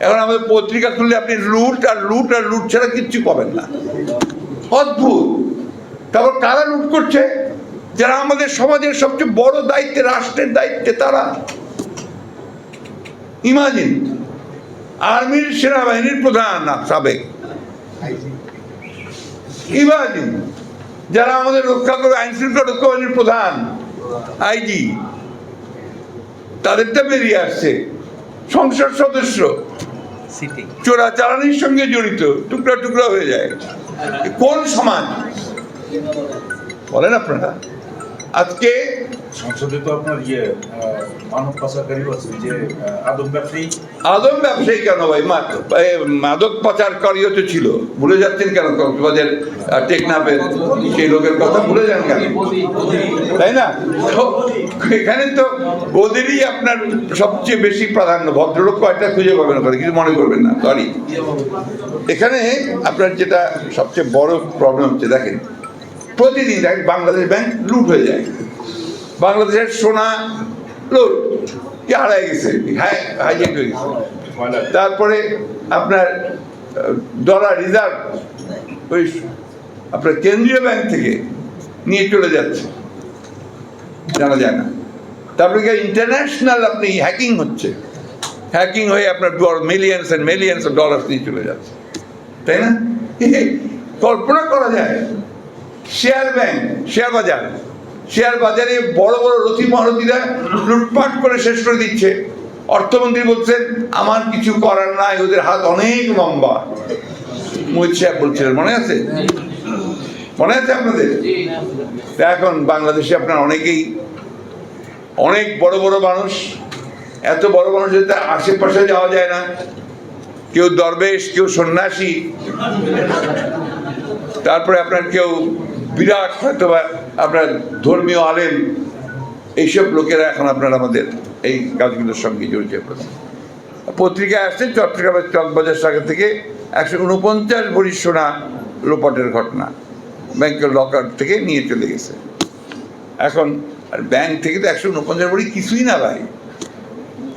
এখন আমাদের পত্রিকা খুললে আপনি লুট আর লুট আর লুট ছাড়া কিচ্ছু পাবেন না। অদ্ভুত। তারপর কারা লুট করছে? যারা আমাদের সমাজের সবচেয়ে বড় দায়িত্বে, রাষ্ট্রের দায়িত্বে তারা। ইমাজিন। আর্মির সেনাবাহিনীর প্রধান সাবেক। ইমাজিন। যারা আমাদের রক্ষা করবে, আইন শৃঙ্খলা রক্ষা বাহিনীর প্রধান, আইজি। তাদেরটা বেরিয়ে আসছে। সংসদ সদস্য। চোরাচালানির সঙ্গে জড়িত টুকরা টুকরা হয়ে যায়। কোন সমাজ? বলেন আপনারা। আজকে সংসদে তো আপনার ইয়ে মানব পাচারকারীও আছে যে আদম ব্যবসায়ী। আদম ব্যবসায়ী কেন ভাই? মাদক পাচারকারীও তো ছিল। ভুলে যাচ্ছেন কেন? কক্সবাজার টেকনাফের সেই লোকের কথা ভুলে যান কেন? তাই না? এখানে তো ওদেরই আপনার সবচেয়ে বেশি প্রাধান্য। ভদ্রলোক কয়টা খুঁজে পাবেন ওখানে? কিছু মনে করবেন না সরি এখানে আপনার যেটা সবচেয়ে বড় প্রবলেম হচ্ছে দেখেন প্রতিদিন দেখেন বাংলাদেশ ব্যাংক লুট হয়ে যায়। বাংলাদেশের সোনা লুট, কি হারায় গেছে? হাই হাইজেক হয়ে গেছে। তারপরে আপনার ডলার রিজার্ভ ওই আপনার কেন্দ্রীয় ব্যাংক থেকে নিয়ে চলে যাচ্ছে। জানা যায় না। তারপরে কি ইন্টারন্যাশনাল আপনি হ্যাকিং হচ্ছে। হ্যাকিং হয়ে আপনার millions and millions of dollars নিয়ে চলে যাচ্ছে। তাই না? কল্পনা করা যায়। শেয়ার ব্যাংক, শেয়ার বাজার। শেয়ার বাজারে বড় বড় রথি মহারথীরা লুটপাট করে শেষ করে দিচ্ছে। অর্থমন্ত্রী বলছেন, আমার কিছু করার নাই, ওদের হাত অনেক লম্বা। মোহিত সাহেব বলছিলেন, মনে আছে? মনে আছে আপনাদের? এখন বাংলাদেশে আপনার অনেকেই, অনেক বড় বড় মানুষ। এত বড় মানুষ যাতে আশেপাশে যাওয়া যায় না, কেউ দরবেশ, কেউ সন্ন্যাসী, তারপরে আপনার কেউ বিরাট হয়তো বা আপনার ধর্মীয় আলেম এইসব লোকেরা এখন আপনার আমাদের এই কাজগুলোর সঙ্গে জড়িত পত্রিকায় আসছে চট্টগ্রামের চকবাজার শাখা থেকে একশো উনপঞ্চাশ ভরি সোনা লোপাটের ঘটনা। ব্যাংকের লকার থেকে নিয়ে চলে গেছে। এখন আর ব্যাংক থেকে তো একশো উনপঞ্চাশ ভরি কিছুই না ভাই।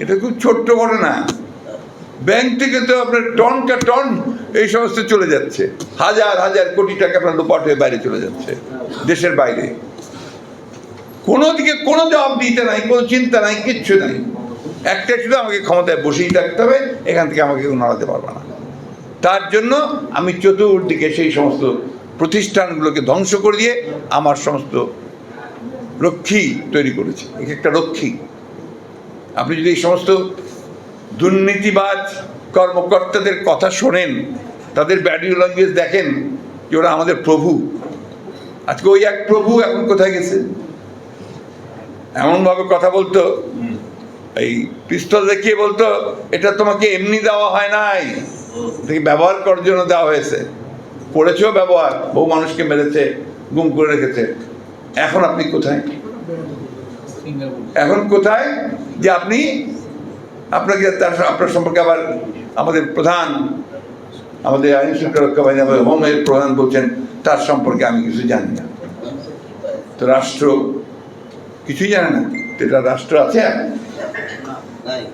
এটা খুব ছোট্ট ঘটনা। ব্যাংক থেকে তো আপনার টনটা টন। এই সমস্ত চলে যাচ্ছে। হাজার হাজার কোটি টাকা আপনার লোপাট হয়ে বাইরে চলে যাচ্ছে, দেশের বাইরে। কোনো দিকে কোনো জবাব দিতে নাই, কোনো চিন্তা নাই, কিচ্ছু নাই। একটা শুধু আমাকে ক্ষমতায় বসেই থাকতে হবে, এখান থেকে আমাকে কেউ নড়াতে পারবে না। তার জন্য আমি চতুর্দিকে সেই সমস্ত প্রতিষ্ঠানগুলোকে ধ্বংস করে দিয়ে আমার সমস্ত রক্ষী তৈরি করেছি। এক একটা রক্ষী। আপনি যদি এই সমস্ত দুর্নীতিবাজ কর্মকর্তাদের কথা শোনেন, তাদের ব্যাডি ল্যাঙ্গুয়েজ দেখেন যে ওরা আমাদের প্রভু। আজকে ওই এক প্রভু এখন কোথায় গেছে? এমনভাবে কথা বলতো, এই পিস্তল দেখিয়ে বলতো, এটা তোমাকে এমনি দেওয়া হয় নাই। থেকে ব্যবহার করার জন্য দেওয়া হয়েছে? করেছেও ব্যবহার, বহু মানুষকে মেরেছে, গুম করে রেখেছে। এখন আপনি কোথায়? এখন কোথায় যে আপনি আপনাকে তার আপনার সম্পর্কে আবার আমাদের প্রধান, আমাদের আইন শৃঙ্খলা রক্ষা বাহিনী আমাদের হোমের প্রধান বলছেন, তার সম্পর্কে আমি কিছু জানি না তো রাষ্ট্র কিছুই জানে না এটা রাষ্ট্র আছে?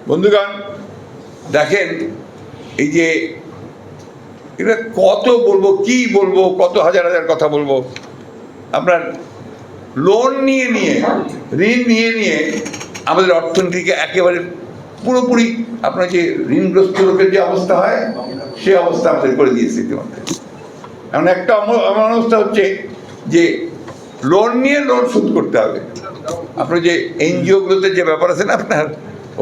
বন্ধুগণ, দেখেন, এই যে এটা কত বলব, কি বলব, কত হাজার হাজার কথা বলব আপনার লোন নিয়ে নিয়ে, ঋণ নিয়ে নিয়ে আমাদের অর্থনীতিকে একেবারে পুরোপুরি আপনার যে ঋণগ্রস্ত লোকের যে অবস্থা হয়, সে অবস্থা আমাদের করে দিয়েছে ইতিমধ্যে। এমন একটা এমন অবস্থা হচ্ছে যে লোন নিয়ে লোন শোধ করতে হবে। আপনার যে এনজিওগুলোতে যে ব্যাপার আছে না, আপনার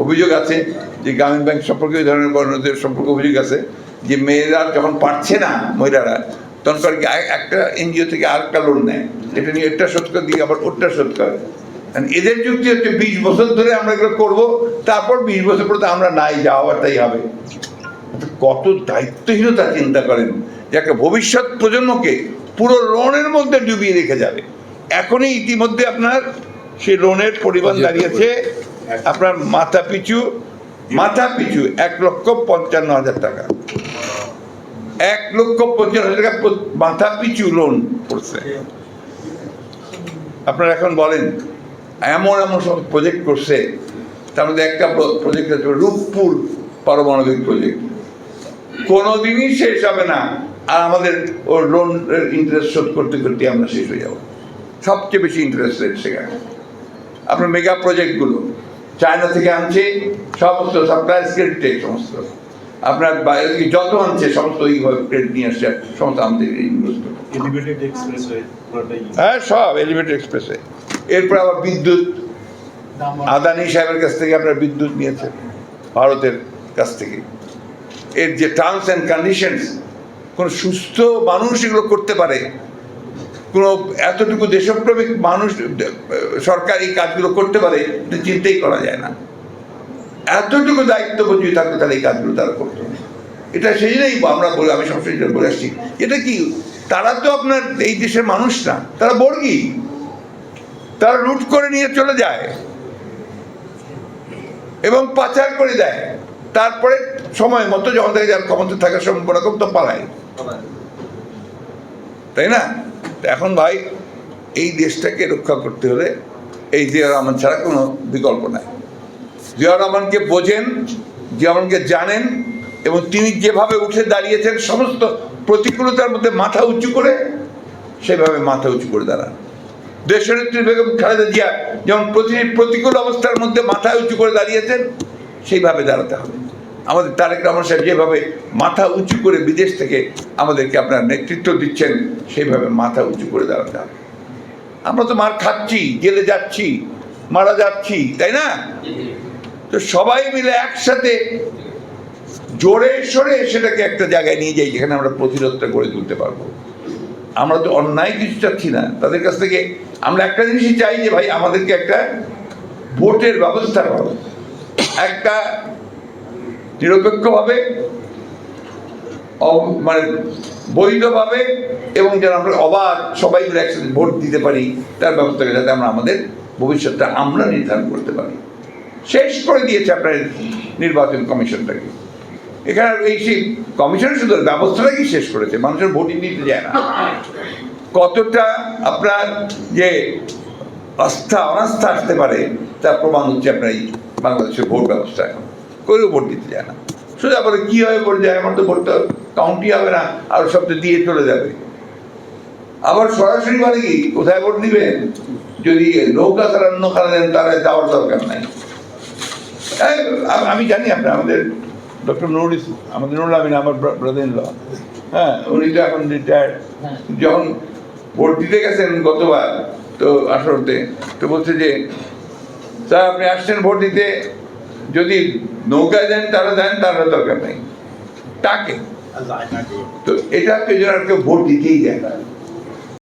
অভিযোগ আছে যে গ্রামীণ ব্যাংক সম্পর্কে ওই ধরনের বর্ণদের সম্পর্কে অভিযোগ আছে যে মেয়েরা যখন পারছে না, মহিলারা, তখন একটা এনজিও থেকে আর একটা লোন নেয়। এটা নিয়ে এটা শোধ করে দিয়ে আবার ওটা শোধ করে। এদের যুক্তি হচ্ছে বিশ বছর ধরে আমরা এগুলো করব তারপর বিশ বছর পরে তো আমরা নাই যাওয়ার তাই হবে। কত দায়িত্বহীনতা চিন্তা করেন যে একটা ভবিষ্যৎ প্রজন্মকে পুরো লোনের মধ্যে ডুবিয়ে রেখে যাবে। এখনই ইতিমধ্যে আপনার সেই লোনের পরিমাণ দাঁড়িয়েছে আপনার মাথা পিছু মাথা পিছু এক লক্ষ পঞ্চান্ন হাজার টাকা। এক লক্ষ পঞ্চান্ন হাজার টাকা মাথা পিছু লোন পড়ছে। আপনারা এখন বলেন এমন এমন সব প্রজেক্ট করছে। তার মধ্যে একটা প্রজেক্ট আছে রূপপুর পারমাণবিক প্রজেক্ট কোনোদিনই শেষ হবে না। আর আমাদের ওর লোন ইন্টারেস্ট শোধ করতে করতে আমরা শেষ হয়ে যাব। সবচেয়ে বেশি ইন্টারেস্ট রেট সেখানে। আপনার মেগা প্রজেক্টগুলো চায়না থেকে আনছে সমস্ত সাপ্লাই ক্রেডিট সমস্ত। আপনার বাইরে থেকে যত আনছে সমস্ত ওইভাবে ক্রেডিট নিয়ে আসছে সমস্ত আমাদের হ্যাঁ সব এলিভেটেড এক্সপ্রেসে এরপর আবার বিদ্যুৎ। আদানি সাহেবের কাছ থেকে আপনার বিদ্যুৎ নিয়েছেন, ভারতের কাছ থেকে। এর যে টার্মস অ্যান্ড কন্ডিশনস কোনো সুস্থ মানুষ এগুলো করতে পারে। কোনো এতটুকু দেশপ্রেমিক মানুষ, সরকার এই কাজগুলো করতে পারে চিন্তাই করা যায় না। এতটুকু দায়িত্ববোধ যদি থাকতো তাহলে এই কাজগুলো তারা করতো এটা সেই জন্যই আমরা বলে, আমি সবসময় বলে আসছি, এটা কি, তারা তো আপনার এই দেশের মানুষ না, তারা বর্গী। তারা লুট করে নিয়ে চলে যায় এবং পাচার করে দেয়। তারপরে সময় মতো যখন দেখে যার ক্ষমতা থাকার কম তো পালায়। তাই না? এখন ভাই, এই দেশটাকে রক্ষা করতে হলে এই জিয়া রহমান ছাড়া কোনো বিকল্প নাই। জিয়া রহমানকে বোঝেন, জিয়া রহমানকে জানেন এবং তিনি যেভাবে উঠে দাঁড়িয়েছেন, সমস্ত প্রতিকূলতার মধ্যে মাথা উঁচু করে, সেভাবে মাথা উঁচু করে দাঁড়ান। দেশনেত্রী বেগম খালেদা জিয়া যেমন প্রতি প্রতিকূল অবস্থার মধ্যে মাথা উঁচু করে দাঁড়িয়েছেন, সেইভাবে দাঁড়াতে হবে। আমাদের তারেক রহমান সাহেব যেভাবে মাথা উঁচু করে বিদেশ থেকে আমাদেরকে আপনার নেতৃত্ব দিচ্ছেন, সেইভাবে মাথা উঁচু করে দাঁড়াতে হবে। আমরা তো মার খাচ্ছি, জেলে যাচ্ছি, মারা যাচ্ছি, তাই না? তো সবাই মিলে একসাথে জোরে সরে সেটাকে একটা জায়গায় নিয়ে যাই, যেখানে আমরা প্রতিরোধটা গড়ে তুলতে পারব। আমরা তো অন্যায় কিছু চাচ্ছি না। তাদের কাছ থেকে আমরা একটা জিনিসই চাই যে, ভাই, আমাদেরকে একটা ভোটের ব্যবস্থা করো একটা নিরপেক্ষভাবে মানে বৈধভাবে এবং যেন আমরা অবাধ সবাই মিলে একসাথে ভোট দিতে পারি, তার ব্যবস্থা যাতে আমরা আমাদের ভবিষ্যৎটা আমরা নির্ধারণ করতে পারি। শেষ করে দিয়েছে আপনার নির্বাচন কমিশনটাকে। এখানে এই সেই কমিশন শুধু ব্যবস্থাটাকে শেষ করেছে, মানুষের ভোটই দিতে যায় না। কতটা আপনার যে আস্থা অনাস্থা আসতে পারে, তার প্রমাণ হচ্ছে আপনার এই বাংলাদেশের ভোট ব্যবস্থা এখন। কেউ ভোট দিতে যায় না। শুধু আবার কি হবে ভোট যায়, আমার তো ভোটটা কাউন্টি হবে না, আর সব তো দিয়ে চলে যাবে। আবার সরাসরি মানে কি, কোথায় ভোট দিবেন? যদি নৌকা ছাড়া অন্য খানা দেন তারা যাওয়ার দরকার নাই। আমি জানি আপনার আমাদের ডক্টর নুরুল ইসলাম আমাদের নুরুল আমিন আমার ব্রাদার ল হ্যাঁ উনি তো এখন রিটায়ার্ড যখন ভোট দিতে গেছেন গতবার তো আঠারোতে তো বলছে যে স্যার আপনি আসছেন ভোট দিতে। যদি নৌকায় দেন তারা দেন তারা দরকার নেই। তাকে। তো এটা কেউ ভোট দিতেই যায় না।